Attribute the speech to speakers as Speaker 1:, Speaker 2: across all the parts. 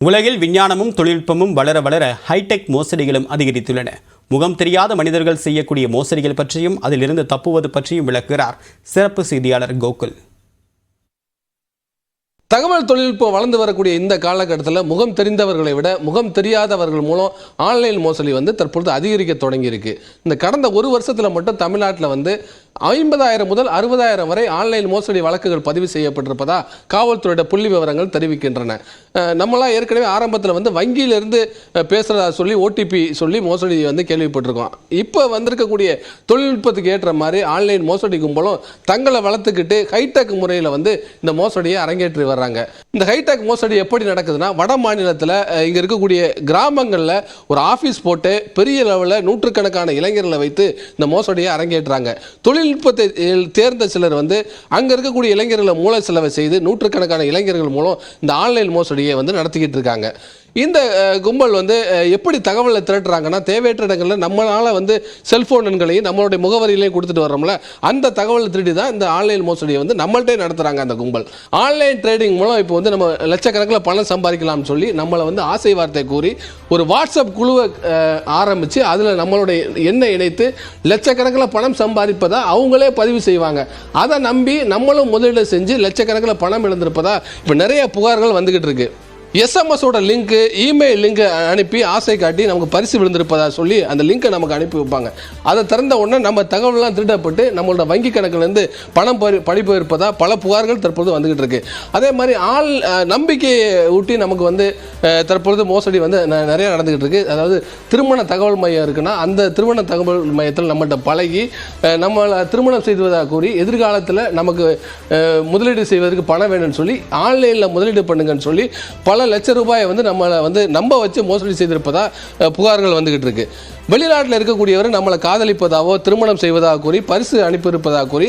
Speaker 1: உலகில் விஞ்ஞானமும் தொழில்நுட்பமும் வளர வளர ஹைடெக் மோசடிகளும் அதிகரித்துள்ளன. முகம் தெரியாத மனிதர்கள் செய்யக்கூடிய மோசடிகள் பற்றியும் அதிலிருந்து தப்புவது பற்றியும் விளக்குகிறார் சிறப்பு செய்தியாளர் கோகுல்.
Speaker 2: தகவல் தொழில்நுட்பம் வளர்ந்து வரக்கூடிய இந்த காலகட்டத்தில் முகம் தெரிந்தவர்களை விட முகம் தெரியாதவர்கள் மூலம் ஆன்லைன் மோசடி வந்து தற்பொழுது அதிகரிக்க தொடங்கியிருக்கு. இந்த கடந்த ஒரு வருஷத்தில் மட்டும் தமிழ்நாட்டில் வந்து ஐம்பதாயிரம் முதல் அறுபதாயிரம் வரை ஆன்லைன் மோசடி வழக்குகள் பதிவு செய்யப்பட்டிருப்பதா காவல்துறையோட புள்ளி விவரங்கள் தெரிவிக்கின்றன. நம்மளாம் ஏற்கனவே ஆரம்பத்தில் வந்து வங்கியிலிருந்து பேசுகிறதா சொல்லி ஓடிபி சொல்லி மோசடி வந்து கேள்விப்பட்டிருக்கோம். இப்போ வந்திருக்கக்கூடிய தொழில்நுட்பத்துக்கு ஏற்ற மாதிரி ஆன்லைன் மோசடி கும்பலும் தங்களை வளர்த்துக்கிட்டு ஹைடெக் முறையில் வந்து இந்த மோசடியை அரங்கேற்றி வர்றாங்க. இந்த ஹைடெக் மோசடி எப்படி நடக்குதுன்னா வட மாநிலத்தில் இங்கே இருக்கக்கூடிய கிராமங்களில் ஒரு ஆஃபீஸ் போட்டு பெரிய லெவலில் நூற்றுக்கணக்கான இளைஞர்களை வைத்து இந்த மோசடியை அரங்கேற்றுறாங்க தொழில்நுட்பத்தை தேர்ந்த சிலர் வந்து அங்கே இருக்கக்கூடிய இளைஞர்களை மூல செலவை செய்து நூற்றுக்கணக்கான இளைஞர்கள் மூலம் இந்த ஆன்லைன் மோசடியை வந்து நடத்திக்கிட்டு இருக்காங்க. இந்த கும்பல் வந்து எப்படி தகவலை திரட்டுறாங்கன்னா தேவையற்ற இடங்களில் நம்மளால் வந்து செல்ஃபோன் எண்களையும் நம்மளுடைய முகவரியிலையும் கொடுத்துட்டு வரோம்ல அந்த தகவலை திருடி தான் இந்த ஆன்லைன் மோசடியை வந்து நம்மள்கிட்டே நடத்துகிறாங்க அந்த கும்பல். ஆன்லைன் ட்ரேடிங் மூலம் இப்போ வந்து நம்ம லட்சக்கணக்கில் பணம் சம்பாதிக்கலாம்னு சொல்லி நம்மளை வந்து ஆசை வார்த்தை கூறி ஒரு வாட்ஸ்அப் குழுவை ஆரம்பித்து அதில் நம்மளுடைய எண்ணை இணைத்து லட்சக்கணக்கில் பணம் சம்பாதிப்பதா அவங்களே பதிவு செய்வாங்க. அதை நம்பி நம்மளும் முதலீடு செஞ்சு லட்சக்கணக்கில் பணம் இழந்திருப்பதா இப்போ நிறைய புகார்கள் வந்துகிட்டு இருக்கு. எஸ்எம்எஸோட லிங்க்கு இமெயில் லிங்க் அனுப்பி ஆசை காட்டி நமக்கு பரிசு விழுந்திருப்பதா சொல்லி அந்த லிங்கை நமக்கு அனுப்பி வைப்பாங்க. அதை திறந்த உடனே நம்ம தகவல்லாம் திருடப்பட்டு நம்மளோட வங்கி கணக்குலேருந்து பணம் பறி படி போயிருப்பதா பல புகார்கள் தற்பொழுது வந்துகிட்டு இருக்கு. அதே மாதிரி ஆள் நம்பிக்கையை ஊட்டி நமக்கு வந்து தற்பொழுது மோசடி வந்து ந- நிறைய நடந்துகிட்டு இருக்கு. அதாவது திருமண தகவல் மையம் இருக்குன்னா அந்த திருமண தகவல் மையத்தில் நம்மகிட்ட பழகி நம்மளை திருமணம் செய்வதாக கூறி எதிர்காலத்தில் நமக்கு முதலீடு செய்வதற்கு பணம் வேணும்னு சொல்லி ஆன்லைனில் முதலீடு பண்ணுங்கன்னு சொல்லி பல லட்ச ரூபாயை வந்து நம்மளை வந்து நம்ப வச்சு மோசடி செய்திருப்பதா புகார்கள் வந்துகிட்டு இருக்கு. வெளிநாட்டில் இருக்கக்கூடியவர் நம்மளை காதலிப்பதாவோ திருமணம் செய்வதாக கூறி பரிசு அனுப்பியிருப்பதாக கூறி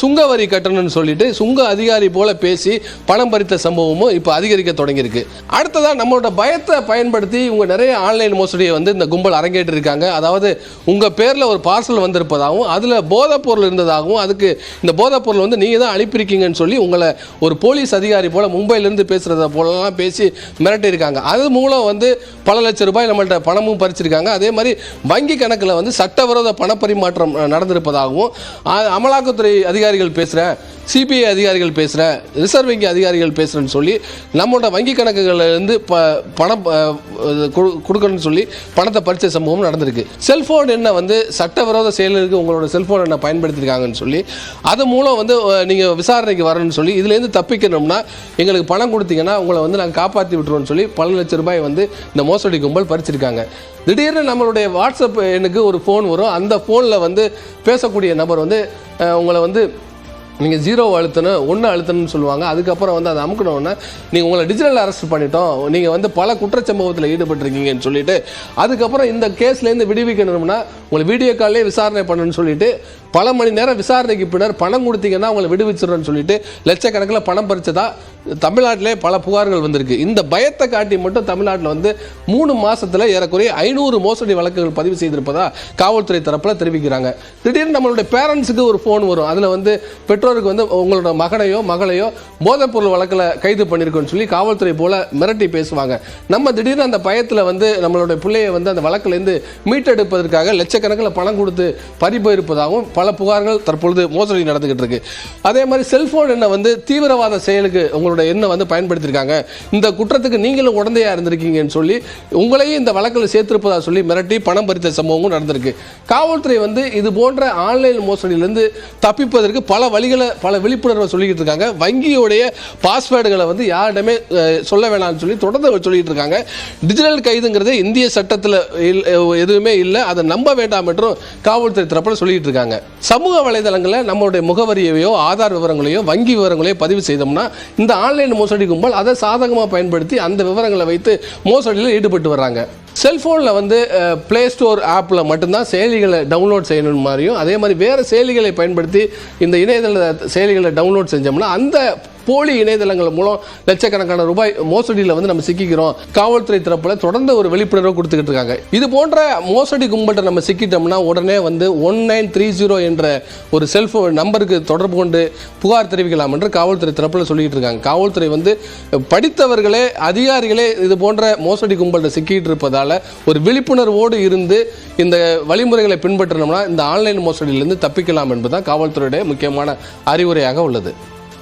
Speaker 2: சுங்க வரி கட்டணும்னு சொல்லிட்டு சுங்க அதிகாரி போல பேசி பணம் பறித்த சம்பவமும் இப்போ அதிகரிக்க தொடங்கியிருக்கு. அடுத்ததாக நம்மளோட பயத்தை பயன்படுத்தி இவங்க நிறைய ஆன்லைன் மோசடியை வந்து இந்த கும்பல் அரங்கேற்றிருக்காங்க. அதாவது உங்கள் பேரில் ஒரு பார்சல் வந்திருப்பதாகவும் அதில் போதைப் பொருள் இருந்ததாகவும் அதுக்கு இந்த போதைப் பொருள் வந்து நீங்கள் தான் அனுப்பியிருக்கீங்கன்னு சொல்லி உங்களை ஒரு போலீஸ் அதிகாரி போல மும்பையிலேருந்து பேசுகிறத போலலாம் பேசி மிரட்டியிருக்காங்க. அது மூலம் வந்து பல லட்சம் ரூபாய் நம்மள்ட்ட பணமும் பறிச்சிருக்காங்க. அதே மாதிரி வங்கி கணக்கில் வந்து சட்டவிரோத பணப்பரிமாற்றம் நடந்திருப்பதாகவும் அமலாக்கத்துறை அதிகாரிகள் பேசுகிறேன் சிபிஐ அதிகாரிகள் பேசுகிறேன் ரிசர்வ் வங்கி அதிகாரிகள் பேசுகிறேன்னு சொல்லி நம்மளோட வங்கி கணக்குகள்லேருந்து ப பணம் கொடு- கொடுக்கணும்னு சொல்லி பணத்தை பறிச்ச சம்பவம் நடந்திருக்கு. செல்ஃபோன் என்ன வந்து சட்டவிரோத செயலுக்கு உங்களோட செல்ஃபோன் என்ன பயன்படுத்தியிருக்காங்கன்னு சொல்லி அது மூலம் வந்து நீங்கள் விசாரணைக்கு வரணும்னு சொல்லி இதுலேருந்து தப்பிக்கணும்னா எங்களுக்கு பணம் கொடுத்தீங்கன்னா உங்களை வந்து நாங்கள் காப்பாற்றி விட்டுருவோம்னு சொல்லி பல லட்சம் ரூபாய் வந்து இந்த மோசடி கும்பல் பறிச்சிருக்காங்க. திடீர்னு நம்மளுடைய வாட்ஸ்அப் எனக்கு ஒரு ஃபோன் வரும். அந்த ஃபோனில் வந்து பேசக்கூடிய நபர் வந்து உங்களை வந்து நீங்கள் ஜீரோ அழுத்தணும் ஒன்று அழுத்தணும்னு சொல்லுவாங்க. அதுக்கப்புறம் வந்து அதை அமுக்கணுன்னா நீங்கள் உங்களை டிஜிட்டல் அரெஸ்ட் பண்ணிட்டோம். நீங்கள் வந்து பல குற்றச்சம்பவத்தில் ஈடுபட்டிருக்கீங்கன்னு சொல்லிட்டு அதுக்கப்புறம் இந்த கேஸ்லேருந்து விடுவிக்கணும்னா உங்களை வீடியோ காலே விசாரணை பண்ணணும்னு சொல்லிட்டு பல மணி நேரம் விசாரணைக்கு பின்னர் பணம் கொடுத்தீங்கன்னா உங்களை விடுவிச்சிடறோன்னு சொல்லிட்டு லட்சக்கணக்கில் பணம் பறிச்சதா தமிழ்நாட்டிலே பல புகார்கள் வந்திருக்கு. இந்த பயத்தை காட்டி மட்டும் தமிழ்நாட்டில் வந்து மூணு மாசத்துல ஏறக்குறைய ஐநூறு மோசடி வழக்குகள் பதிவு செய்திருப்பதா காவல்துறை தரப்பில் தெரிவிக்கிறாங்க. திடீர்னு நம்மளுடைய பேரண்ட்ஸுக்கு ஒரு ஃபோன் வரும். அதில் வந்து பெற்றோருக்கு வந்து உங்களோட மகனையோ மகளையோ போதைப்பொருள் வழக்கில் கைது பண்ணியிருக்கோன்னு சொல்லி காவல்துறை போல மிரட்டி பேசுவாங்க. நம்ம திடீர்னு அந்த பயத்தில் வந்து நம்மளுடைய பிள்ளையை வந்து அந்த வழக்கிலேருந்து மீட்டெடுப்பதற்காக லட்சக்கணக்கில் பணம் கொடுத்து பறி போயிருப்பதாகவும் பல புகார்கள் தற்பொழுது மோசடி நடந்துகிட்டு இருக்கு. அதே மாதிரி செல்போன் எண்ணை வந்து தீவிரவாத செயலுக்கு உங்களுடைய எண்ணை வந்து பயன்படுத்தியிருக்காங்க. இந்த குற்றத்துக்கு நீங்களும் உடந்தையா இருந்திருக்கீங்கன்னு சொல்லி உங்களையும் இந்த வழக்கில் சேர்த்திருப்பதா சொல்லி மிரட்டி பணம் பறித்த சம்பவமும் நடந்திருக்கு. காவல்துறை வந்து இது போன்ற ஆன்லைன் மோசடியிலிருந்து தப்பிப்பதற்கு பல வழிகளை பல விழிப்புணர்வை சொல்லிக்கிட்டு இருக்காங்க. வங்கியோடைய பாஸ்வேர்டுகளை வந்து யாரிடமே சொல்ல வேணாம்னு சொல்லி தொடர்ந்து சொல்லிட்டு இருக்காங்க. டிஜிட்டல் கைதுங்கிறது இந்திய சட்டத்தில் எதுவுமே இல்லை. அதை நம்ப வேண்டாம் என்றும் காவல்துறை தரப்பில் சொல்லிட்டு இருக்காங்க. சமூக வலைதளங்களில் நம்மளுடைய முகவரியையோ ஆதார் விவரங்களையோ வங்கி விவரங்களையோ பதிவு செய்தோம்னா இந்த ஆன்லைன் மோசடி கும்பல் அதை சாதகமாக பயன்படுத்தி அந்த விவரங்களை வைத்து மோசடியில் ஈடுபட்டு வர்றாங்க. செல்ஃபோனில் வந்து ப்ளே ஸ்டோர் ஆப்பில் மட்டும்தான் செயலிகளை டவுன்லோட் செய்யணும் மாதிரியும் அதே மாதிரி வேறு செயலிகளை பயன்படுத்தி இந்த இணையதள செயலிகளை டவுன்லோட் செஞ்சோம்னா அந்த போலி இணையதளங்கள் மூலம் லட்சக்கணக்கான ரூபாய் மோசடியில் வந்து நம்ம சிக்கிக்கிறோம். காவல்துறை தரப்பில் தொடர்ந்து ஒரு விழிப்புணர்வு கொடுத்துக்கிட்டு இருக்காங்க. இது போன்ற மோசடி கும்பல்கிட்ட நம்ம சிக்கிட்டோம்னா உடனே வந்து ஒன் நைன் த்ரீ ஜீரோ என்ற ஒரு செல்ஃபோன் நம்பருக்கு தொடர்பு கொண்டு புகார் தெரிவிக்கலாம் என்று காவல்துறை தரப்பில் சொல்லிட்டு இருக்காங்க. காவல்துறை வந்து படித்தவர்களே அதிகாரிகளே இது போன்ற மோசடி கும்பல்கிட்ட சிக்கிட்டு இருப்பதால் ஒரு விழிப்புணர்வோடு இருந்து இந்த வழிமுறைகளை பின்பற்றினோம்னா இந்த ஆன்லைன் மோசடியிலிருந்து தப்பிக்கலாம் என்பதுதான் காவல்துறையுடைய முக்கியமான அறிவுரையாக உள்ளது.